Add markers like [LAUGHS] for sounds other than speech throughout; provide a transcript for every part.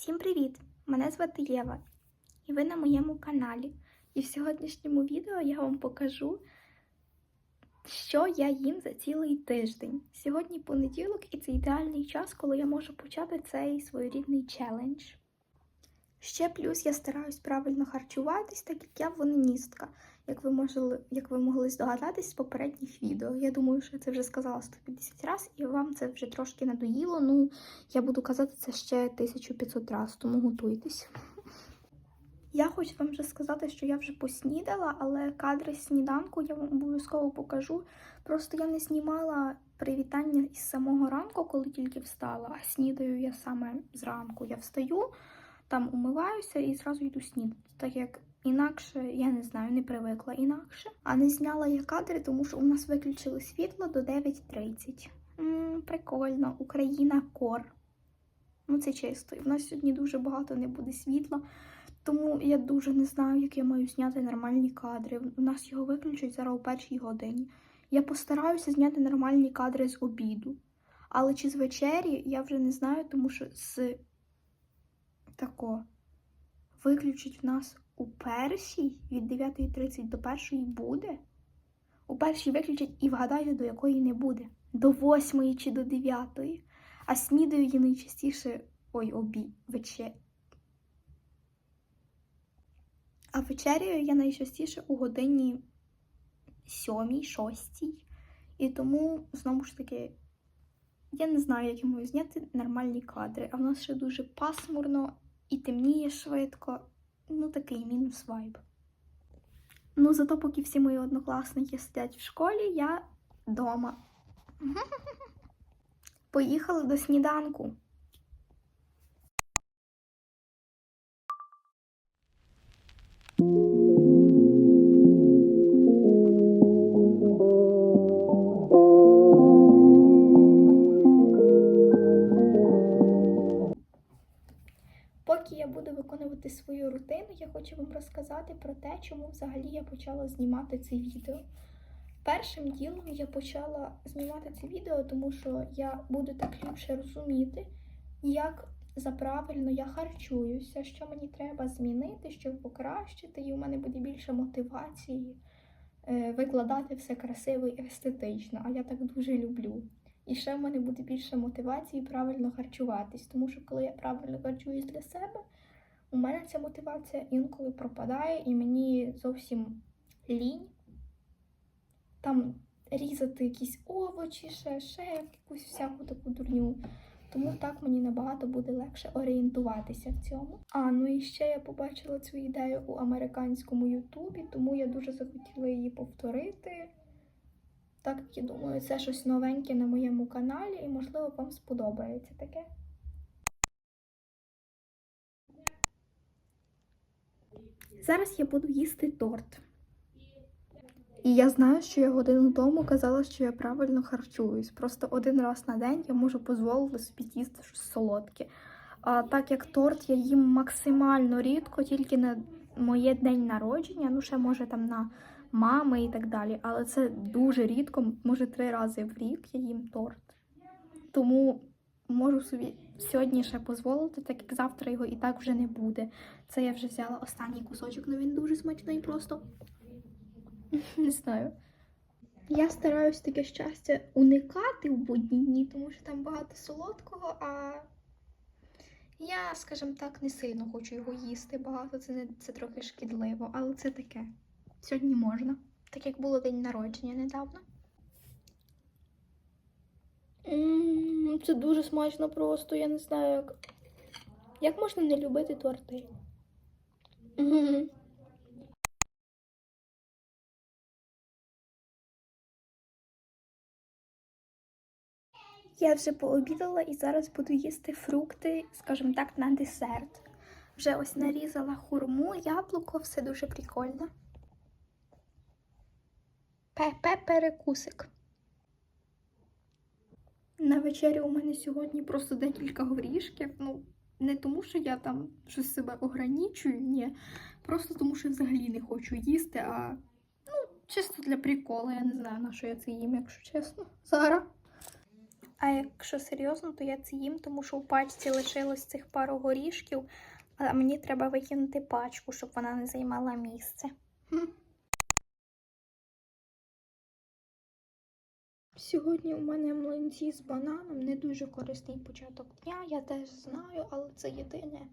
Всім привіт! Мене звати Єва, і ви на моєму каналі. І в сьогоднішньому відео я вам покажу, що я їм за цілий тиждень. Сьогодні понеділок, і це ідеальний час, коли я можу почати цей своєрідний челендж. Ще плюс я стараюсь правильно харчуватись, так як я вониністка, як ви, можли, як ви могли здогадатись з попередніх відео. Я думаю, що я це вже сказала 150 разів, і вам це вже трошки надоїло. Ну, я буду казати це ще 1500 разів, тому готуйтесь. Я хочу вам вже сказати, що я вже поснідала, але кадри сніданку я вам обов'язково покажу. Просто я не знімала привітання із самого ранку, коли тільки встала, а снідаю я саме зранку. Я встаю, там умиваюся і зразу йду снідати, так як інакше, я не знаю, не привикла інакше. А не зняла я кадри, тому що у нас виключили світло до 9.30. М, Прикольно, Україна кор. Ну, це чисто. І в нас сьогодні дуже багато не буде світла. Тому я дуже не знаю, як я маю зняти нормальні кадри. У нас його виключать зараз у першій годині. Я постараюся зняти нормальні кадри з обіду. Але чи з вечері, я вже не знаю, тому що з тако виключить в нас у першій від 9.30 до першої буде. У першій виключать і вгадайте, до якої не буде. До восьмої чи до дев'ятої. А снідаю я найчастіше ой, обід, вечер. А вечеряю я найчастіше у годині сьомій, шостій. І тому, знову ж таки, я не знаю, як я можу зняти нормальні кадри. А в нас ще дуже пасмурно і темніє швидко. Ну, такий мінус вайб. Ну, зато поки всі мої однокласники сидять в школі, я вдома. [LAUGHS] Поїхали до сніданку. Чому взагалі я почала знімати це відео. Першим ділом я почала знімати це відео, тому що я буду так ліпше розуміти, як заправильно я харчуюся, що мені треба змінити, щоб покращити, і у мене буде більше мотивації е, викладати все красиво і естетично, а я так дуже люблю. І ще в мене буде більше мотивації правильно харчуватись, тому що коли я правильно харчуюсь для себе, у мене ця мотивація інколи пропадає, і мені зовсім лінь там різати якісь овочі, ще, ще якусь всяку таку дурню. Тому так мені набагато буде легше орієнтуватися в цьому. А ну і ще я побачила цю ідею у американському Ютубі, тому я дуже захотіла її повторити. Так я думаю, це щось новеньке на моєму каналі, і можливо вам сподобається таке. Зараз я буду їсти торт. І я знаю, що я годину тому казала, що я правильно харчуюсь. Просто один раз на день я можу дозволити собі їсти щось солодке. А так як торт я їм максимально рідко, тільки на моє день народження, ну ще може там на мами і так далі. Але це дуже рідко, може три рази в рік я їм торт. Тому можу собі сьогодні ще дозволити, так як завтра його і так вже не буде. Це я вже взяла останній кусочок, але він дуже смачний просто. [LAUGHS] Не знаю. Я стараюсь таке щастя уникати в будні дні, тому що там багато солодкого, а я, скажімо так, не сильно хочу його їсти багато, це, не, це трохи шкідливо, але це таке. Сьогодні можна. Так як було день народження недавно. Це дуже смачно просто, я не знаю як. Як можна не любити торти? Я вже пообідала і зараз буду їсти фрукти, скажімо так, на десерт. Вже ось нарізала хурму, яблуко, все дуже прикольно. Пепе перекусик. На вечерю у мене сьогодні просто декілька горішків. Ну, не тому, що я там щось себе ограничую, ні. Просто тому, що взагалі не хочу їсти, а ну, чисто для приколу. Я не знаю, на що я це їм, якщо чесно. Зараз. А якщо серйозно, то я це їм, тому що в пачці лишилось цих пару горішків, а мені треба викинути пачку, щоб вона не займала місце. Сьогодні у мене млинці з бананом, не дуже корисний початок дня, я теж знаю, але це єдине,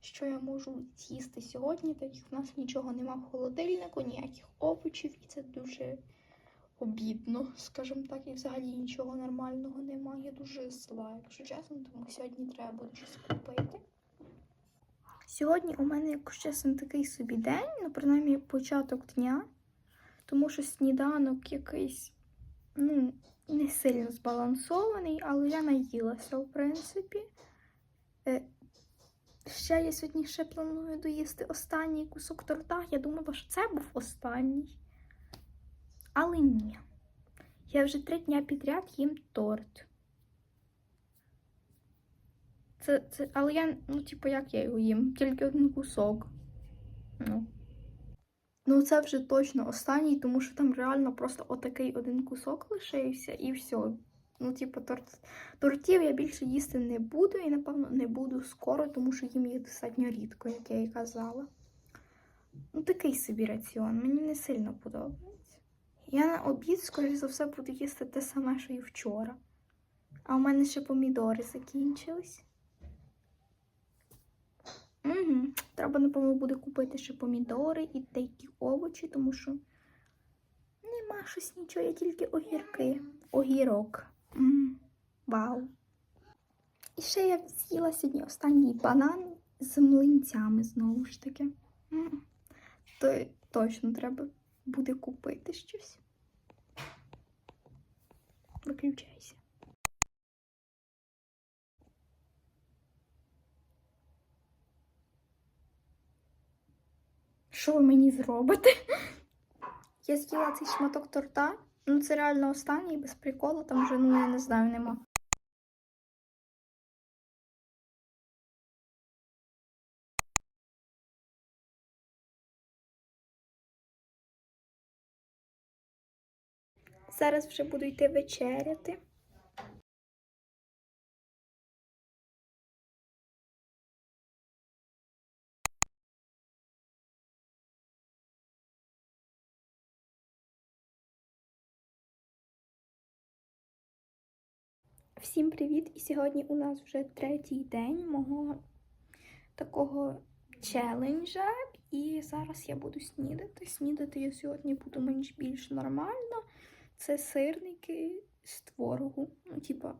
що я можу з'їсти сьогодні, так як в нас нічого нема в холодильнику, ніяких овочів, і це дуже обідно, скажімо так, і взагалі нічого нормального немає. Я дуже зла, якщо чесно, тому сьогодні треба буде щось купити. Сьогодні у мене, якщо чесно, такий собі день, ну, принаймні початок дня, тому що сніданок якийсь, ну, не сильно збалансований, але я наїлася, в принципі. Е, Ще я сьогодні ще планую доїсти останній кусок торта. Я думала, що це був останній. Але ні. Я вже три дня підряд їм торт. Це, це, але я, ну, типу, як я його їм? Тільки один кусок. Ну. Ну, це вже точно останній, тому що там реально просто отакий один кусок лишився і все. Ну, типу, торт... тортів я більше їсти не буду і, напевно, не буду скоро, тому що їм їх достатньо рідко, як я і казала. Ну, такий собі раціон, мені не сильно подобається. Я на обід, скоріш за все, буду їсти те саме, що і вчора. А у мене ще помідори закінчились. Угу. Треба, напевно, буде купити ще помідори і деякі овочі, тому що нема щось нічого, є тільки огірки. Огірок. М, Вау. І ще я з'їла сьогодні останній банан з млинцями знову ж таки. М, То точно треба буде купити щось. Виключайся. Що ви мені зробите? Я з'їла цей шматок торта. Ну, це реально останній, без приколу, там вже, ну, я не знаю, нема. Зараз вже буду йти вечеряти. Всім привіт! І сьогодні у нас вже третій день мого такого челенджа. І зараз я буду снідати. Снідати я сьогодні буду менш більш нормально. Це сирники з творогу. Ну, типа,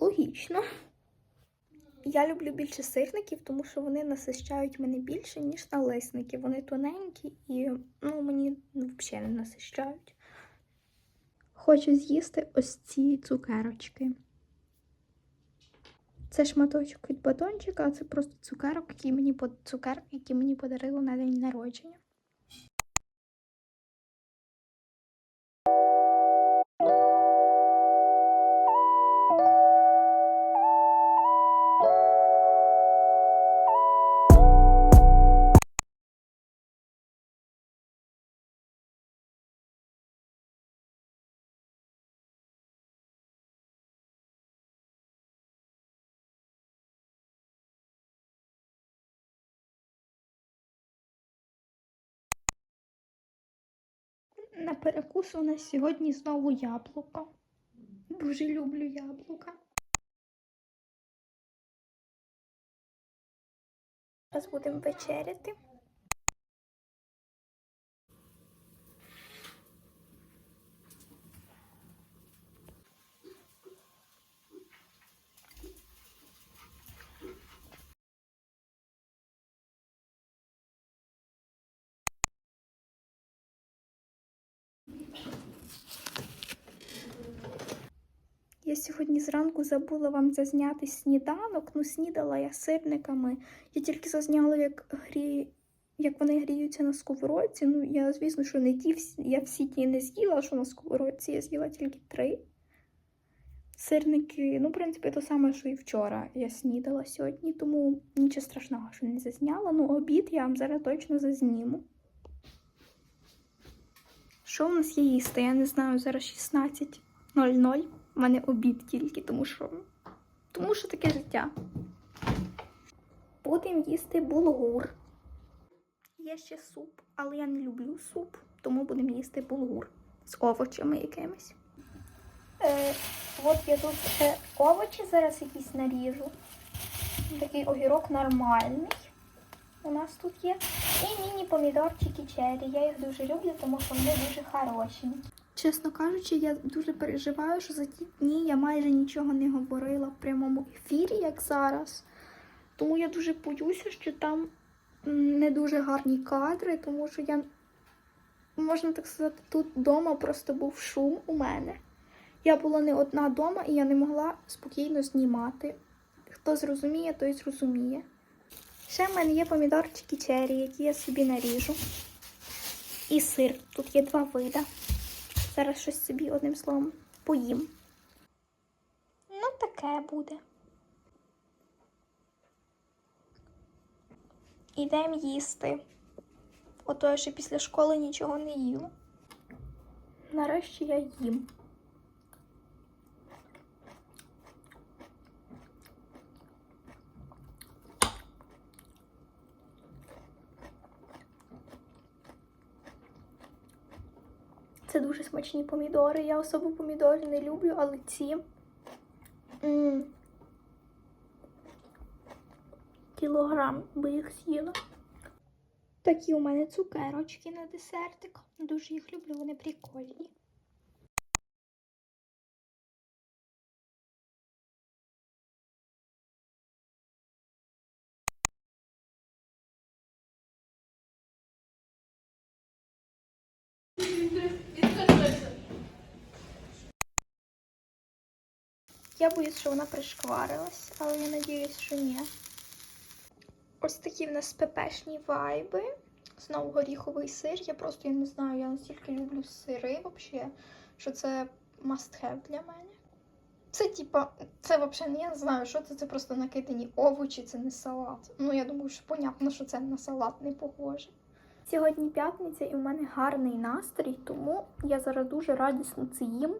логічно. Я люблю більше сирників, тому що вони насищають мене більше, ніж налисники. Вони тоненькі і ну, мені взагалі не насищають. Хочу з'їсти ось ці цукерочки. Це шматочок від батончика, а це просто цукерок, який мені цукерки, які мені подарили на день народження. На перекус у нас сьогодні знову яблуко. Дуже люблю яблука. Зараз будемо вечеряти. Сьогодні зранку забула вам зазняти сніданок. Ну, снідала я сирниками. Я тільки зазняла, як грі... як вони гріються на сковородці. Ну, я, звісно, що не ті я всі ті не з'їла, що на сковородці я з'їла тільки три. Сирники, ну, в принципі, то саме, що і вчора я снідала сьогодні, тому нічого страшного, що не зазняла. Ну, обід я вам зараз точно зазніму. Що у нас є їсти? Я не знаю, зараз 16.00 в мене обід тільки, тому що, тому що таке життя. Будемо їсти булгур. Є ще суп, але я не люблю суп, тому будемо їсти булгур з овочами якимись. Е, от я тут е, овочі зараз якісь наріжу. Такий огірок нормальний. У нас тут є. І міні-помідорчики черрі. Я їх дуже люблю, тому що вони дуже хороші. Чесно кажучи, я дуже переживаю, що за ті дні я майже нічого не говорила в прямому ефірі, як зараз. Тому я дуже боюся, що там не дуже гарні кадри, тому що я, можна так сказати, тут вдома просто був шум у мене. Я була не одна вдома і я не могла спокійно знімати. Хто зрозуміє, той зрозуміє. Ще в мене є помідорчики черрі, які я собі наріжу. І сир. Тут є два вида. Зараз щось собі одним словом поїм. Ну, таке буде. Ідемо їсти. Ото я ще після школи нічого не їла. Нарешті я їм. Дуже смачні помідори. Я особо помідори не люблю, але ці. м Кілограм би їх з'їла. Такі у мене цукерочки на десертик. Дуже їх люблю, вони прикольні. Я боюсь, що вона пришкварилась, але я надіюсь, що ні. Ось такі в нас пепешні вайби. Знову горіховий сир. Я просто я не знаю, я настільки люблю сири взагалі, що це must have для мене. Це типа, це взагалі я не знаю, що це, це просто накидані овочі, це не салат. Ну, я думаю, що понятно, що це на салат не похоже. Сьогодні п'ятниця і в мене гарний настрій, тому я зараз дуже радісно це їм.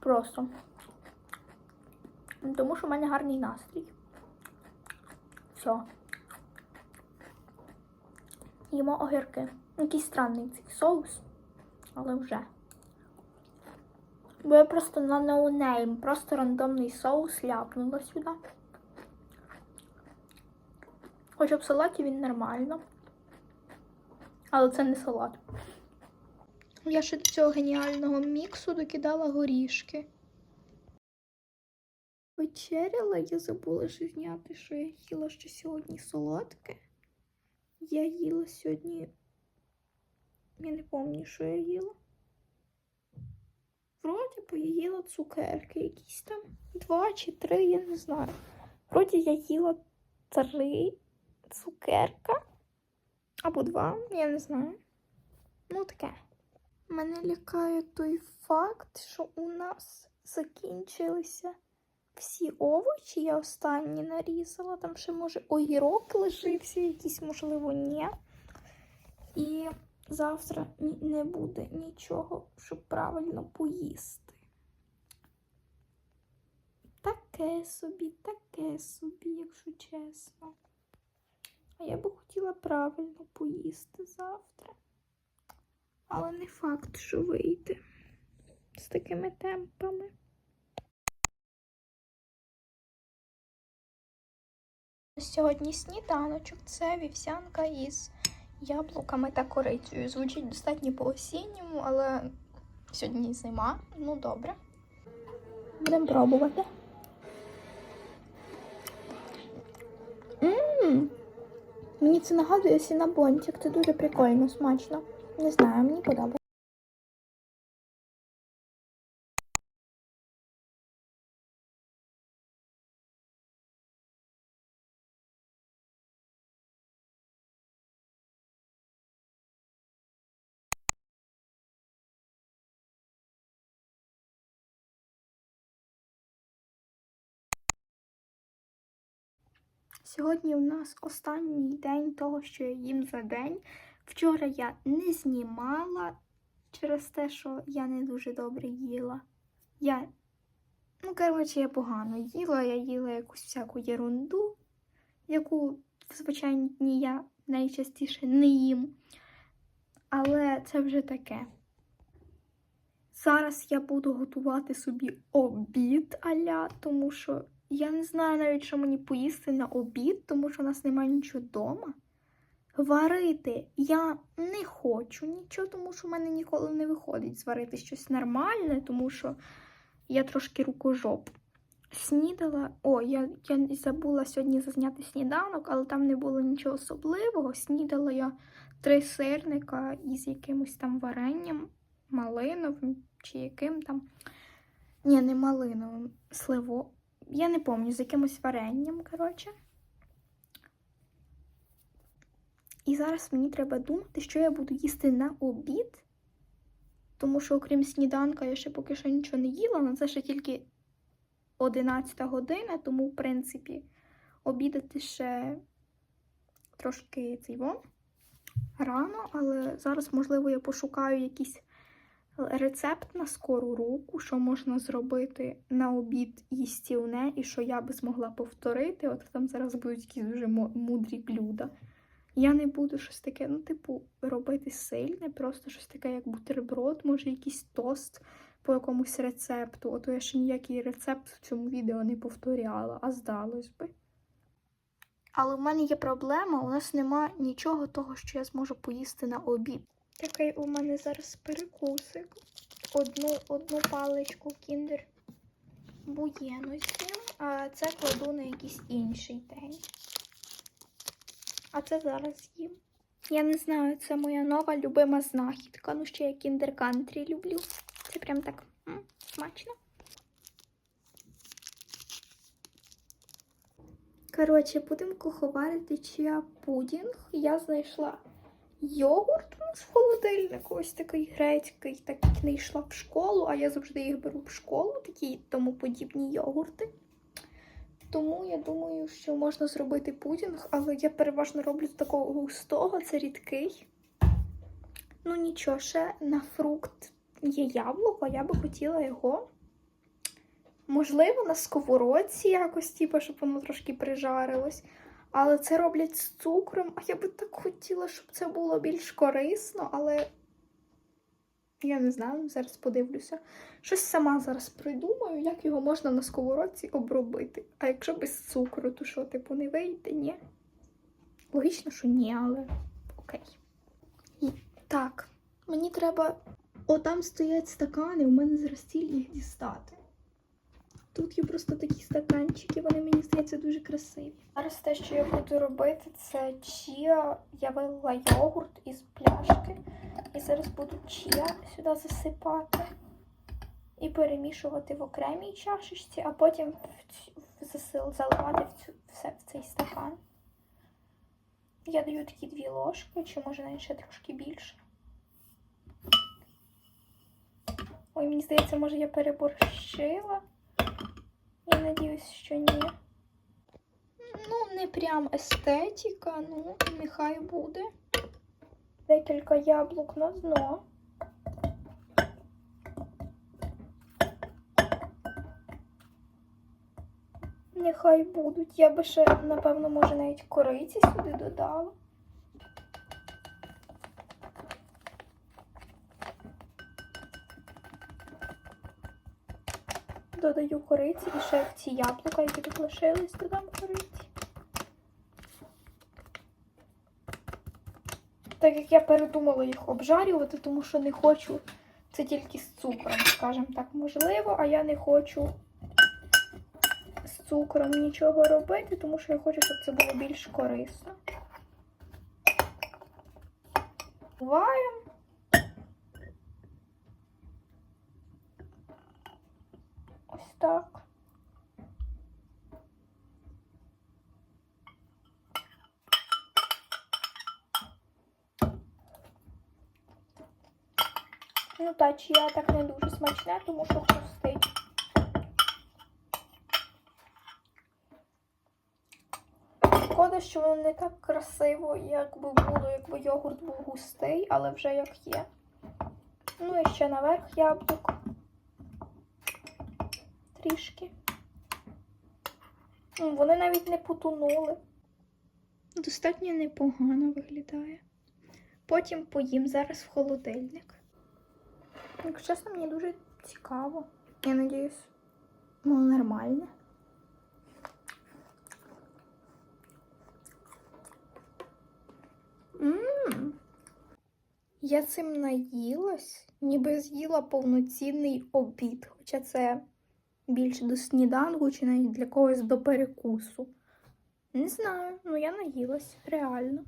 Просто. Тому що в мене гарний настрій. Все. Їмо огірки. Якийсь странний цей соус, але вже. Бо я просто на ноунейм, просто рандомний соус ляпнула сюди. Хоча в салаті він нормально. Але це не салат. Я ще до цього геніального міксу докидала горішки. Вечеряла, я забула ще зняти, що я їла ще сьогодні солодке. Я їла сьогодні. Я не пам'ятаю, що я їла. Вроді би я їла цукерки якісь там. Два чи три, я не знаю. Вроді я їла три цукерка. Або два, я не знаю. Ну, таке. Мене лякає той факт, що у нас закінчилися всі овочі. Я останні нарізала. Там ще, може, огірок лишився, якийсь, можливо, ні. І завтра не буде нічого, щоб правильно поїсти. Таке собі, таке собі, якщо чесно. А я би хотіла правильно поїсти завтра. Але не факт, що вийде з такими темпами. Сьогодні сніданочок це вівсянка із яблуками та корицею. Звучить достатньо по-осінньому, але сьогодні зима. Ну добре. Будемо пробувати. Мені це нагадує сінабончик. Це дуже прикольно, смачно. Не знаю, мені подобається. Сьогодні у нас останній день того, що я їм за день. Вчора я не знімала через те, що я не дуже добре їла. Я, ну, коротше, я погано їла, я їла якусь всяку єрунду, яку в звичайні дні я найчастіше не їм. Але це вже таке. Зараз я буду готувати собі обід аля, тому що я не знаю навіть, що мені поїсти на обід, тому що у нас немає нічого вдома. Варити я не хочу нічого, тому що в мене ніколи не виходить зварити щось нормальне, тому що я трошки рукожоп. Снідала. О, я, я забула сьогодні зазняти сніданок, але там не було нічого особливого. Снідала я три сирника із якимось там варенням, малиновим чи яким там. Ні, не малиновим, сливо. Я не пам'ятаю, з якимось варенням, коротше. І зараз мені треба думати, що я буду їсти на обід. Тому що, окрім сніданка, я ще поки що нічого не їла, але це ще тільки 11 година, тому, в принципі, обідати ще трошки цей вон рано, але зараз, можливо, я пошукаю якийсь рецепт на скору руку, що можна зробити на обід їстівне, і що я би змогла повторити. От там зараз будуть якісь дуже мудрі блюда. Я не буду щось таке, ну, типу, робити сильне, просто щось таке, як бутерброд, може, якийсь тост по якомусь рецепту. Ото я ще ніякий рецепт в цьому відео не повторяла, а здалось би. Але в мене є проблема, у нас нема нічого того, що я зможу поїсти на обід. Такий у мене зараз перекусик. Одну, одну паличку кіндер буєну з'їм, а це кладу на якийсь інший день. А це зараз їм. Я не знаю, це моя нова любима знахідка. Ну, ще я кіндер кантрі люблю. Це прям так м, смачно. Коротше, будемо куховарити чия пудінг. Я знайшла йогурт у нас в холодильнику, ось такий грецький, так як не йшла в школу, а я завжди їх беру в школу, такі тому подібні йогурти. Тому я думаю, що можна зробити пудінг, але я переважно роблю з такого густого, це рідкий. Ну нічого, ще на фрукт є яблуко, я би хотіла його. Можливо, на сковородці якось, типу, щоб воно трошки прижарилось. Але це роблять з цукром. А я би так хотіла, щоб це було більш корисно, але я не знаю, зараз подивлюся. Щось сама зараз придумаю, як його можна на сковородці обробити. А якщо без цукру, то що, типу, не вийде, ні? Логічно, що ні, але окей. І так, мені треба. О, там стоять стакани, у мене зараз ціль їх дістати. Тут є просто такі стаканчики, вони мені здається дуже красиві. Зараз те, що я буду робити, це чія. Я вилила йогурт із пляшки. І зараз буду чія сюди засипати і перемішувати в окремій чашечці, а потім в засил заливати в, цю, все, в цей стакан. Я даю такі дві ложки, чи може навіть ще трошки більше. Ой, мені здається, може я переборщила. Я надіюсь, що ні. Ну, не прям естетика, ну, нехай буде. Декілька яблук на дно. Нехай будуть. Я би ще, напевно, може навіть кориці сюди додала. Додаю кориці і ще ці яблука, які тут лишились, додам кориці. Так як я передумала їх обжарювати, тому що не хочу це тільки з цукром, скажімо так, можливо, а я не хочу з цукром нічого робити, тому що я хочу, щоб це було більш корисно. Буваємо. Ось так. Ну та чия так не дуже смачне, тому що хрустить. Шкода, що воно не так красиво, як би було, якби йогурт був густий, але вже як є. Ну і ще наверх яблук. Трішки. Вони навіть не потонули. Достатньо непогано виглядає. Потім поїм зараз в холодильник. Якщо чесно, мені дуже цікаво. Я надіюсь, воно нормальне. Мм. Я цим наїлась, ніби з'їла повноцінний обід, хоча це більше до сніданку чи навіть для когось до перекусу. Не знаю, ну я наїлась, реально.